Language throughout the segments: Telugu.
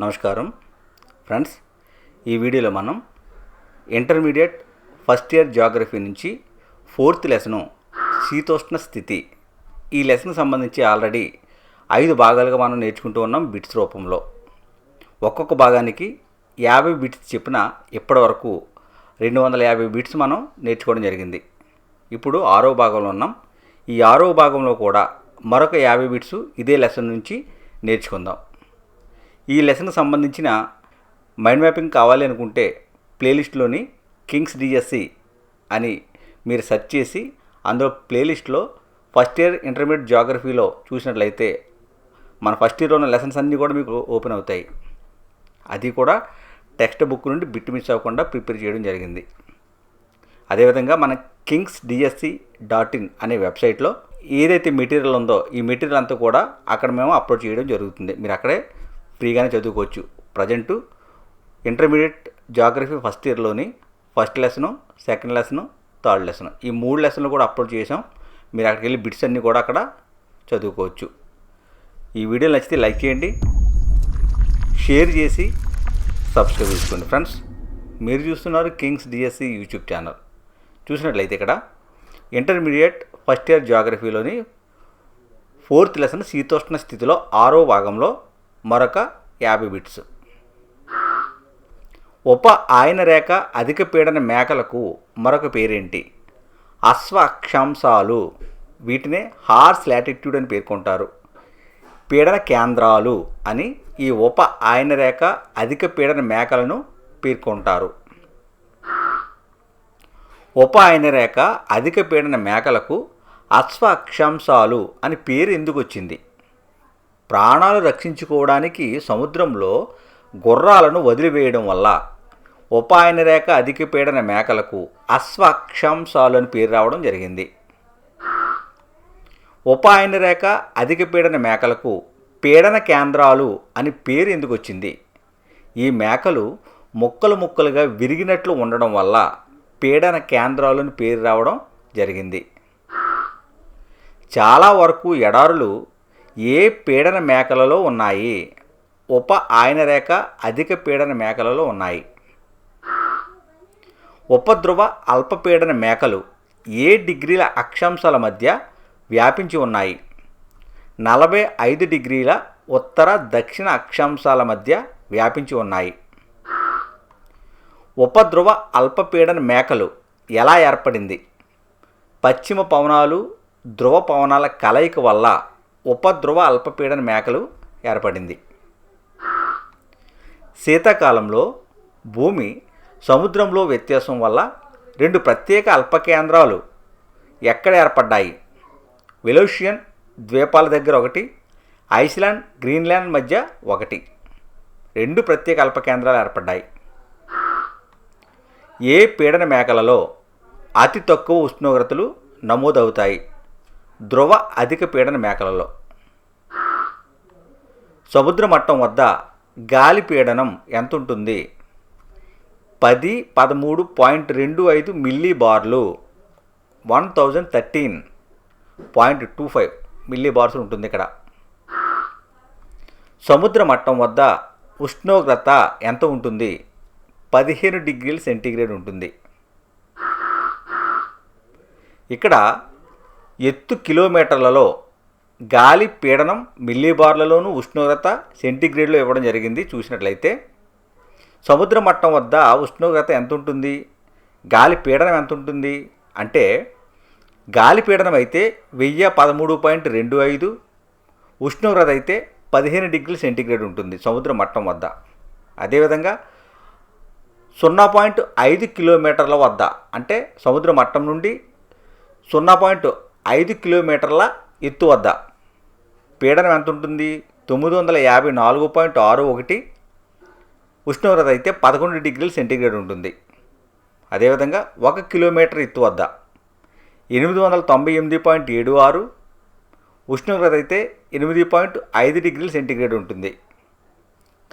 నమస్కారం. ఫ్రెండ్స్ ఈ వీడియోలో మనం ఇంటర్మీడియట్ ఫస్ట్ ఇయర్ జాగ్రఫీ నుంచి ఫోర్త్ లెసను శీతోష్ణ స్థితి ఈ లెసన్ సంబంధించి ఆల్రెడీ ఐదు భాగాలుగా మనం నేర్చుకుంటూ ఉన్నాం బిట్స్ రూపంలో. ఒక్కొక్క భాగానికి యాభై బిట్స్ చెప్పిన ఇప్పటివరకు రెండు వందల యాభై బిట్స్ మనం నేర్చుకోవడం జరిగింది. ఇప్పుడు ఆరో భాగంలో ఉన్నాం. ఈ ఆరో భాగంలో కూడా మరొక యాభై బిట్స్ ఇదే లెసన్ నుంచి నేర్చుకుందాం. ఈ లెసన్కి సంబంధించిన మైండ్ మ్యాపింగ్ కావాలి అనుకుంటే ప్లేలిస్ట్లోని కింగ్స్ డిఎస్సి అని మీరు సెర్చ్ చేసి అందులో ప్లేలిస్ట్లో ఫస్ట్ ఇయర్ ఇంటర్మీడియట్ జాగ్రఫీలో చూసినట్లయితే మన ఫస్ట్ ఇయర్లో ఉన్న లెసన్స్ అన్నీ కూడా మీకు ఓపెన్ అవుతాయి. అది కూడా టెక్స్ట్ బుక్ నుండి బిట్ మిస్ అవ్వకుండా ప్రిపేర్ చేయడం జరిగింది. అదేవిధంగా మన కింగ్స్ డిఎస్సి డాట్ ఇన్ అనే వెబ్సైట్లో ఏదైతే మెటీరియల్ ఉందో ఈ మెటీరియల్ అంతా కూడా అక్కడ మేము అప్లోడ్ చేయడం జరుగుతుంది. మీరు అక్కడే ఫ్రీగానే చదువుకోవచ్చు. Present intermediate geography first ఇయర్లోని first lesson second lesson third lesson. ఈ మూడు లెసన్లు కూడా అప్లోడ్ చేసాం మీరు అక్కడికి వెళ్ళి బిట్స్ అన్నీ కూడా అక్కడ చదువుకోవచ్చు. ఈ వీడియో నచ్చితే లైక్ చేయండి. షేర్ చేసి సబ్స్క్రైబ్ చేసుకోండి ఫ్రెండ్స్. మీరు చూస్తున్నారు కింగ్స్ డిఎస్సి యూట్యూబ్ ఛానల్. చూసినట్లయితే ఇక్కడ ఇంటర్మీడియట్ ఫస్ట్ ఇయర్ జాగ్రఫీలోని ఫోర్త్ లెసన్ శీతోష్ణ స్థితిలో ఆరో భాగంలో మరొక యాభై బిట్స్. ఉప ఆయన రేఖ అధిక పీడన మేకలకు మరొక పేరేంటి? అశ్వ అక్షాంశాలు వీటినే హార్స్ లాటిట్యూడ్ అని పేర్కొంటారు. పీడన కేంద్రాలు అని ఈ ఉప ఆయన రేఖ అధిక పీడన మేకలను పేర్కొంటారు. ఉప ఆయన రేఖ అధిక పీడన మేకలకు అశ్వ అక్షాంశాలు అని పేరు ఎందుకు వచ్చింది? ప్రాణాలు రక్షించుకోవడానికి సముద్రంలో గుర్రాలను వదిలివేయడం వల్ల ఉపాయన రేఖ అధిక పీడన మేకలకు అశ్వక్షంసాలు అని పేరు రావడం జరిగింది. ఉపాయన రేఖ అధిక పీడన మేకలకు పీడన కేంద్రాలు అని పేరు ఎందుకు వచ్చింది? ఈ మేకలు ముక్కలు ముక్కలుగా విరిగినట్లు ఉండడం వల్ల పీడన కేంద్రాలు అని పేరు రావడం జరిగింది. చాలా వరకు ఎడారులు ఏ పీడన మేకలలో ఉన్నాయి? ఉప ఆయన రేఖ అధిక పీడన మేకలలో ఉన్నాయి. ఉపద్రువ అల్పపీడన మేకలు ఏ డిగ్రీల అక్షాంశాల మధ్య వ్యాపించి ఉన్నాయి? నలభై ఐదు డిగ్రీల ఉత్తర దక్షిణ అక్షాంశాల మధ్య వ్యాపించి ఉన్నాయి. ఉపద్రువ అల్పపీడన మేకలు ఎలా ఏర్పడింది? పశ్చిమ పవనాలు ధ్రువ పవనాల కలయిక వల్ల ఉపద్రవ అల్పపీడన మేకలు ఏర్పడింది. శీతాకాలంలో భూమి సముద్రంలో వ్యత్యాసం వల్ల రెండు ప్రత్యేక అల్పకేంద్రాలు ఎక్కడ ఏర్పడ్డాయి? వెలోషియన్ ద్వీపాల దగ్గర ఒకటి ఐస్లాండ్ గ్రీన్లాండ్ మధ్య ఒకటి. రెండు ప్రత్యేక అల్పకేంద్రాలు ఏర్పడ్డాయి. ఏ పీడన మేకలలో అతి తక్కువ ఉష్ణోగ్రతలు నమోదవుతాయి? ధ్రువ అధిక పీడన మేకలలో. సముద్ర మట్టం వద్ద గాలి పీడనం ఎంత ఉంటుంది పది పదమూడు పాయింట్ రెండు ఐదు మిల్లీ బార్లు. One thousand thirteen point two five millibars ఉంటుంది ఇక్కడ. సముద్ర మట్టం వద్ద ఉష్ణోగ్రత ఎంత ఉంటుంది? పదిహేను డిగ్రీల సెంటీగ్రేడ్ ఉంటుంది. ఇక్కడ ఎత్తు కిలోమీటర్లలో గాలి పీడనం మిల్లీబార్లలోనూ ఉష్ణోగ్రత సెంటీగ్రేడ్లో ఇవ్వడం జరిగింది. చూసినట్లయితే సముద్ర మట్టం వద్ద ఉష్ణోగ్రత ఎంత ఉంటుంది గాలి పీడనం ఎంత ఉంటుంది అంటే గాలి పీడనం అయితే వెయ్యి పదమూడు పాయింట్ రెండు ఐదు ఉష్ణోగ్రత అయితే పదిహేను డిగ్రీల సెంటీగ్రేడ్ ఉంటుంది సముద్ర మట్టం వద్ద. అదేవిధంగా సున్నా పాయింట్ ఐదు కిలోమీటర్ల వద్ద అంటే సముద్ర మట్టం నుండి సున్నా పాయింట్ ఐదు కిలోమీటర్ల ఎత్తు వద్ద. పీడనం ఎంత ఉంటుంది తొమ్మిది వందల యాభై నాలుగు పాయింట్ ఆరు ఒకటి. ఉష్ణోగ్రత అయితే పదకొండు డిగ్రీల సెంటీగ్రేడ్ ఉంటుంది. అదేవిధంగా ఒక కిలోమీటర్ ఎత్తు వద్ద. ఎనిమిది వందల తొంభై ఎనిమిది పాయింట్ ఏడు ఆరు. ఉష్ణోగ్రత అయితే ఎనిమిది పాయింట్ ఐదు డిగ్రీల సెంటీగ్రేడ్ ఉంటుంది.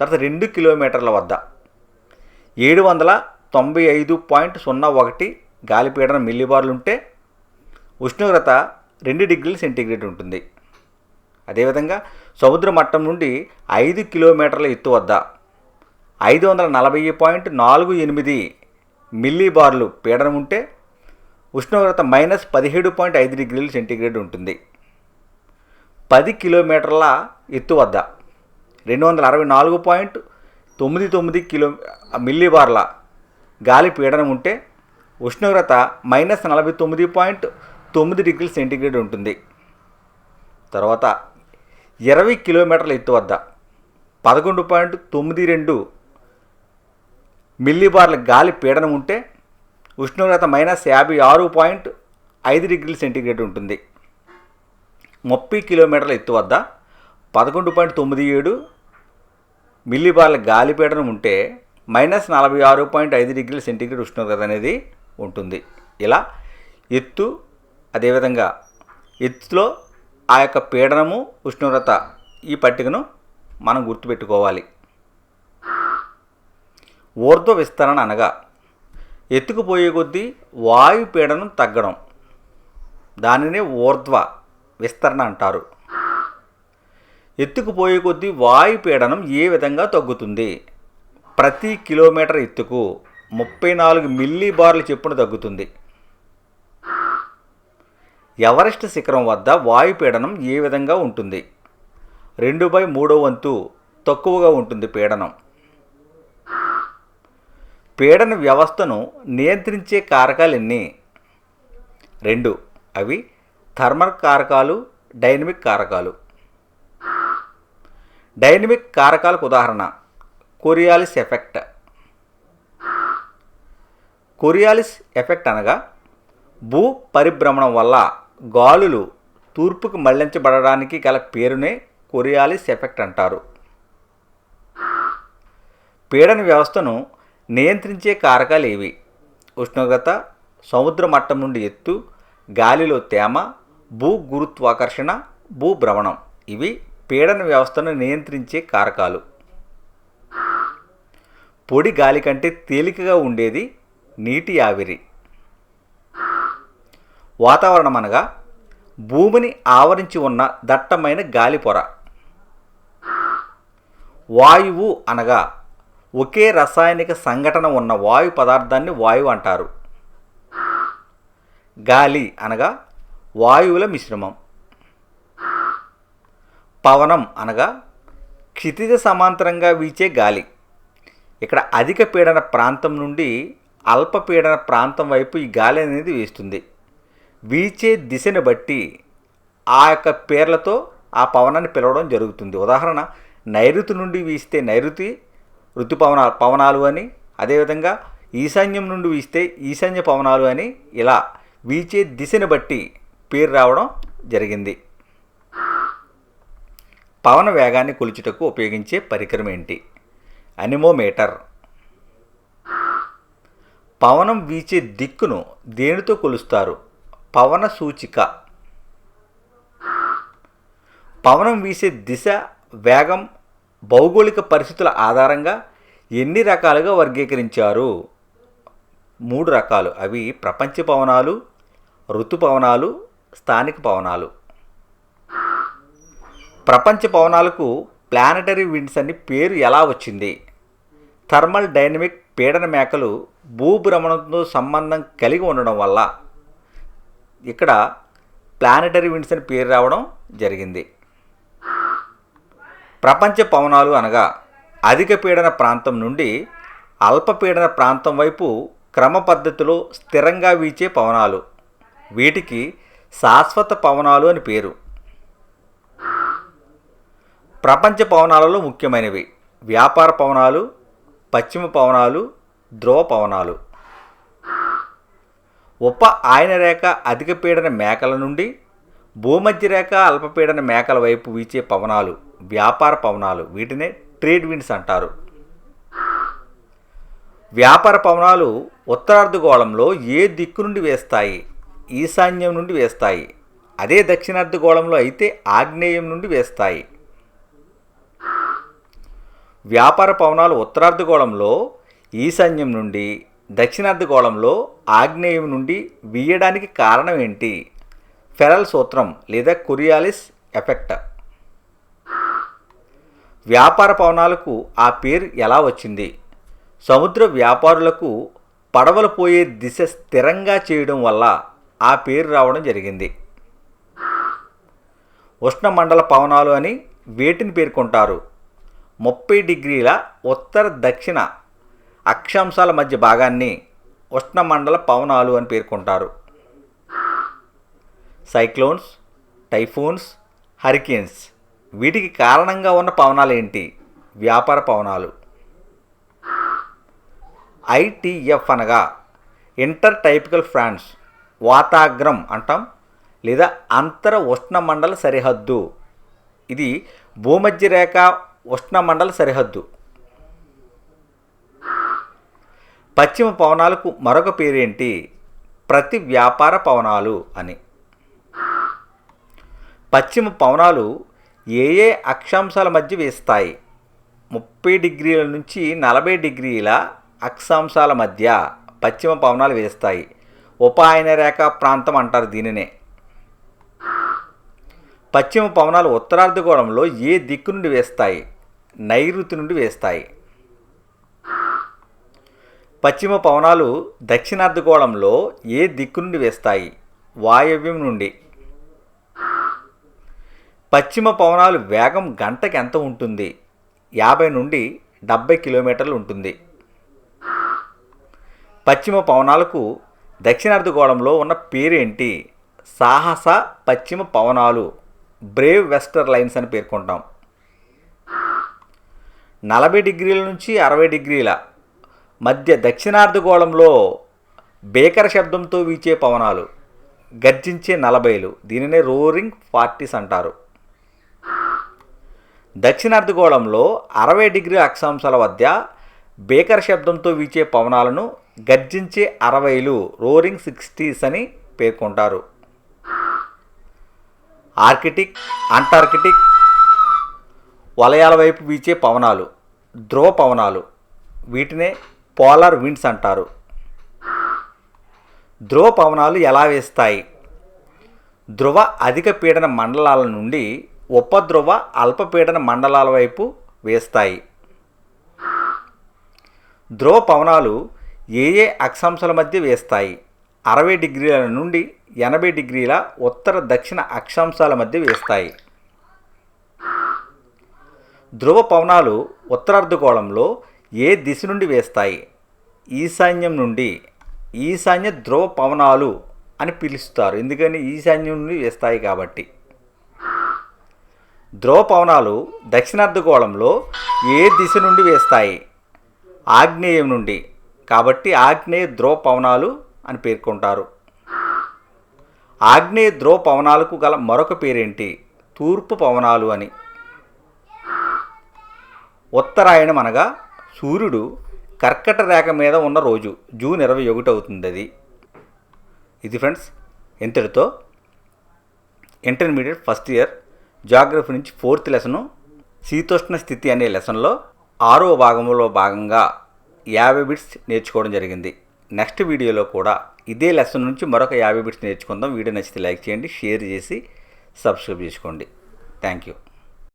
తర్వాత రెండు కిలోమీటర్ల వద్ద. ఏడు వందల తొంభై ఐదు పాయింట్ సున్నా ఒకటి గాలిపీడన మిల్లీబార్లు ఉంటే ఉష్ణోగ్రత రెండు డిగ్రీల సెంటీగ్రేడ్ ఉంటుంది. అదేవిధంగా సముద్ర మట్టం నుండి ఐదు కిలోమీటర్ల ఎత్తు వద్ద ఐదు వందల నలభై పాయింట్ నాలుగు ఎనిమిది మిల్లీ బార్లు పీడనం ఉంటే ఉష్ణోగ్రత మైనస్ పదిహేడు పాయింట్ ఐదు డిగ్రీలు సెంటీగ్రేడ్ ఉంటుంది. పది కిలోమీటర్ల ఎత్తు వద్ద రెండు వందల అరవై నాలుగు పాయింట్ తొమ్మిది తొమ్మిది కిలో మిల్లీ బార్ల గాలి పీడనం ఉంటే ఉష్ణోగ్రత మైనస్ నలభై తొమ్మిది పాయింట్ తొమ్మిది డిగ్రీల సెంటీగ్రేడ్ ఉంటుంది. తర్వాత ఇరవై కిలోమీటర్ల ఎత్తు వద్ద పదకొండు పాయింట్ తొమ్మిది రెండు మిల్లీబార్ల గాలి పీడనం ఉంటే ఉష్ణోగ్రత మైనస్ యాభై ఆరు పాయింట్ ఐదు డిగ్రీల సెంటీగ్రేడ్ ఉంటుంది. ముప్పై కిలోమీటర్ల ఎత్తు వద్ద పదకొండు పాయింట్ తొమ్మిది ఏడు మిల్లీబార్ల గాలి పీడనం ఉంటే మైనస్ నలభై ఆరు పాయింట్ ఐదు డిగ్రీల సెంటీగ్రేడ్ ఉష్ణోగ్రత అనేది ఉంటుంది. ఇలా ఎత్తు అదేవిధంగా ఎత్తులో ఆ యొక్క పీడనము ఉష్ణోగ్రత ఈ పట్టికను మనం గుర్తుపెట్టుకోవాలి. ఊర్ధ్వ విస్తరణ అనగా ఎత్తుకుపోయే కొద్దీ వాయు పీడనం తగ్గడం. దానినే ఊర్ధ్వ విస్తరణ అంటారు. ఎత్తుకుపోయే కొద్దీ వాయు పీడనం ఏ విధంగా తగ్గుతుంది? ప్రతి కిలోమీటర్ ఎత్తుకు ముప్పై నాలుగు మిల్లీ బార్ల చెప్పున తగ్గుతుంది. ఎవరెస్ట్ శిఖరం వద్ద వాయు పీడనం ఏ విధంగా ఉంటుంది? రెండు బై మూడో వంతు తక్కువగా ఉంటుంది పీడనం. పీడన వ్యవస్థను నియంత్రించే కారకాలు ఎన్ని? రెండు. అవి థర్మల్ కారకాలు డైనమిక్ కారకాలు. డైనమిక్ కారకాలకు ఉదాహరణ కొరియాలిస్ ఎఫెక్ట్. కొరియాలిస్ ఎఫెక్ట్ అనగా భూ పరిభ్రమణం వల్ల గాలులు తూర్పుకు మళ్ళించబడడానికి గల పేరునే కొరియాలిస్ ఎఫెక్ట్ అంటారు. పీడన వ్యవస్థను నియంత్రించే కారకాలు ఏవి? ఉష్ణోగ్రత సముద్ర మట్టం నుండి ఎత్తు గాలిలో తేమ భూ గురుత్వాకర్షణ భూభ్రమణం ఇవి పీడన వ్యవస్థను నియంత్రించే కారకాలు. పొడి గాలి కంటే తేలికగా ఉండేది నీటి ఆవిరి. వాతావరణం అనగా భూమిని ఆవరించి ఉన్న దట్టమైన గాలి పొర వాయువు అనగా ఒకే రసాయనిక సంఘటన ఉన్న వాయు పదార్థాన్ని వాయువు అంటారు. గాలి అనగా వాయువుల మిశ్రమం. పవనం అనగా క్షితిజ సమాంతరంగా వీచే గాలి. ఇక్కడ అధిక పీడన ప్రాంతం నుండి అల్పపీడన ప్రాంతం వైపు ఈ గాలి అనేది వీస్తుంది. వీచే దిశను బట్టి ఆ యొక్క పేర్లతో ఆ పవనాన్ని పిలవడం జరుగుతుంది. ఉదాహరణ నైరుతి నుండి వీస్తే నైరుతి ఋతుపవన పవనాలు అని అదేవిధంగా ఈశాన్యం నుండి వీస్తే ఈశాన్య పవనాలు అని ఇలా వీచే దిశను బట్టి పేరు రావడం జరిగింది. పవన వేగాన్ని కొలుచుటకు ఉపయోగించే పరికరం ఏంటి? అనిమోమీటర్. పవనం వీచే దిక్కును దేనితో కొలుస్తారు? పవన సూచిక. పవనం వీసే దిశ వేగం భౌగోళిక పరిస్థితుల ఆధారంగా ఎన్ని రకాలుగా వర్గీకరించారు? మూడు రకాలు. అవి ప్రపంచ పవనాలు ఋతుపవనాలు స్థానిక పవనాలు. ప్రపంచ పవనాలకు ప్లానటరీ విండ్స్ అని పేరు ఎలా వచ్చింది? థర్మల్ డైనమిక్ పీడన మేకలు భూభ్రమణంతో సంబంధం కలిగి ఉండడం వల్ల ఇక్కడ ప్లానెటరీ విండ్స్ అని పేరు రావడం జరిగింది. ప్రపంచ పవనాలు అనగా అధిక పీడన ప్రాంతం నుండి అల్పపీడన ప్రాంతం వైపు క్రమ పద్ధతిలో స్థిరంగా వీచే పవనాలు. వీటికి శాశ్వత పవనాలు అని పేరు. ప్రపంచ పవనాలలో ముఖ్యమైనవి వ్యాపార పవనాలు పశ్చిమ పవనాలు ధ్రువ పవనాలు. ఉప ఆయన రేఖ అధిక పీడన మేకల నుండి భూమధ్య రేఖ అల్పపీడన మేకల వైపు వీచే పవనాలు వ్యాపార పవనాలు వీటినే ట్రేడ్ విండ్స్ అంటారు. వ్యాపార పవనాలు ఉత్తరార్ధగోళంలో ఏ దిక్కు నుండి వేస్తాయి? ఈశాన్యం నుండి వేస్తాయి. అదే దక్షిణార్ధగోళంలో అయితే ఆగ్నేయం నుండి వేస్తాయి. వ్యాపార పవనాలు ఉత్తరార్ధగోళంలో ఈశాన్యం నుండి దక్షిణార్ధగోళంలో ఆగ్నేయం నుండి వీయడానికి కారణం ఏంటి? ఫెరల్ సూత్రం లేదా కొరియాలిస్ ఎఫెక్ట్. వ్యాపార పవనాలకు ఆ పేరు ఎలా వచ్చింది? సముద్ర వ్యాపారులకు పడవలు పోయే దిశ స్థిరంగా చేయడం వల్ల ఆ పేరు రావడం జరిగింది. ఉష్ణమండల పవనాలు అని వేటిని పేర్కొంటారు? ముప్పై డిగ్రీల ఉత్తర దక్షిణ అక్షాంశాల మధ్య భాగాన్ని ఉష్ణమండల పవనాలు అని పేర్కొంటారు. సైక్లోన్స్ టైఫూన్స్ హరికేన్స్ వీటికి కారణంగా ఉన్న పవనాలు ఏంటి వ్యాపార పవనాలు. ఐటీఎఫ్ అనగా ఇంటర్ టైపికల్ ఫ్రాన్స్ వాతాగ్రం అంటాం లేదా అంతర ఉష్ణమండల సరిహద్దు. ఇది భూమధ్య రేఖ ఉష్ణమండల సరిహద్దు. పశ్చిమ పవనాలకు మరొక పేరేంటి? ప్రతి వ్యాపార పవనాలు అని. పశ్చిమ పవనాలు ఏ ఏ అక్షాంశాల మధ్య వేస్తాయి? ముప్పై డిగ్రీల నుంచి నలభై డిగ్రీల అక్షాంశాల మధ్య పశ్చిమ పవనాలు వేస్తాయి. ఉపాయన రేఖ ప్రాంతం అంటారు దీనినే. పశ్చిమ పవనాలు ఉత్తరార్ధగోళంలో ఏ దిక్కు నుండి వేస్తాయి? నైరుతి నుండి వేస్తాయి. పశ్చిమ పవనాలు దక్షిణార్ధగోళంలో ఏ దిక్కు నుండి వేస్తాయి? వాయవ్యం నుండి. పశ్చిమ పవనాలు వేగం గంటకి ఎంత ఉంటుంది? యాభై నుండి డెబ్బై కిలోమీటర్లు ఉంటుంది. పశ్చిమ పవనాలకు దక్షిణార్ధగోళంలో ఉన్న పేరేంటి? సాహస పశ్చిమ పవనాలు. బ్రేవ్ వెస్టర్ లైన్స్ అని పేర్కొంటాం. నలభై డిగ్రీల నుంచి అరవై డిగ్రీల మధ్య దక్షిణార్ధగోళంలో బేకర శబ్దంతో వీచే పవనాలు గర్జించే నలభైలు దీనినే రోరింగ్ ఫార్టీస్ అంటారు. దక్షిణార్ధగోళంలో అరవై డిగ్రీ అక్షాంశాల వద్ద బేకర శబ్దంతో వీచే పవనాలను గర్జించే అరవైలు రోరింగ్ సిక్స్టీస్ అని పేర్కొంటారు. ఆర్కిటిక్ అంటార్కిటిక్ వలయాల వైపు వీచే పవనాలు ధ్రువ పవనాలు వీటినే పోలార్ విండ్స్ అంటారు. ధ్రువ పవనాలు ఎలా వేస్తాయి? ధ్రువ అధిక పీడన మండలాల నుండి ఉపధ్రువ అల్పపీడన మండలాల వైపు వేస్తాయి. ధ్రువ పవనాలు ఏ ఏ అక్షాంశాల మధ్య వేస్తాయి? అరవై డిగ్రీల నుండి ఎనభై డిగ్రీల ఉత్తర దక్షిణ అక్షాంశాల మధ్య వేస్తాయి. ధ్రువ పవనాలు ఉత్తరార్ధగోళంలో ఏ దిశ నుండి వేస్తాయి? ఈశాన్యం నుండి ఈశాన్య ధ్రువ పవనాలు అని పిలుస్తారు. ఎందుకని? ఈశాన్యం నుండి వేస్తాయి కాబట్టి. ధ్రువ పవనాలు దక్షిణార్ధగోళంలో ఏ దిశ నుండి వేస్తాయి ఆగ్నేయం నుండి. కాబట్టి ఆగ్నేయ ధ్రువ పవనాలు అని పేర్కొంటారు. ఆగ్నేయ ధ్రువ పవనాలకు గల మరొక పేరేంటి? తూర్పు పవనాలు అని. ఉత్తరాయణం అనగా సూర్యుడు కర్కట రేఖ మీద ఉన్న రోజు జూన్ ఇరవై ఒకటి అవుతుంది అది. ఇది ఫ్రెండ్స్ ఇంతటితో ఇంటర్మీడియట్ ఫస్ట్ ఇయర్ జాగ్రఫీ నుంచి ఫోర్త్ లెసను శీతోష్ణ స్థితి అనే లెసన్లో ఆరో భాగంలో భాగంగా యాభై బిట్స్ నేర్చుకోవడం జరిగింది. నెక్స్ట్ వీడియోలో కూడా ఇదే లెసన్ నుంచి మరొక యాభై బిట్స్ నేర్చుకుందాం. వీడియో నచ్చితే లైక్ చేయండి షేర్ చేసి సబ్స్క్రైబ్ చేసుకోండి. Thank you.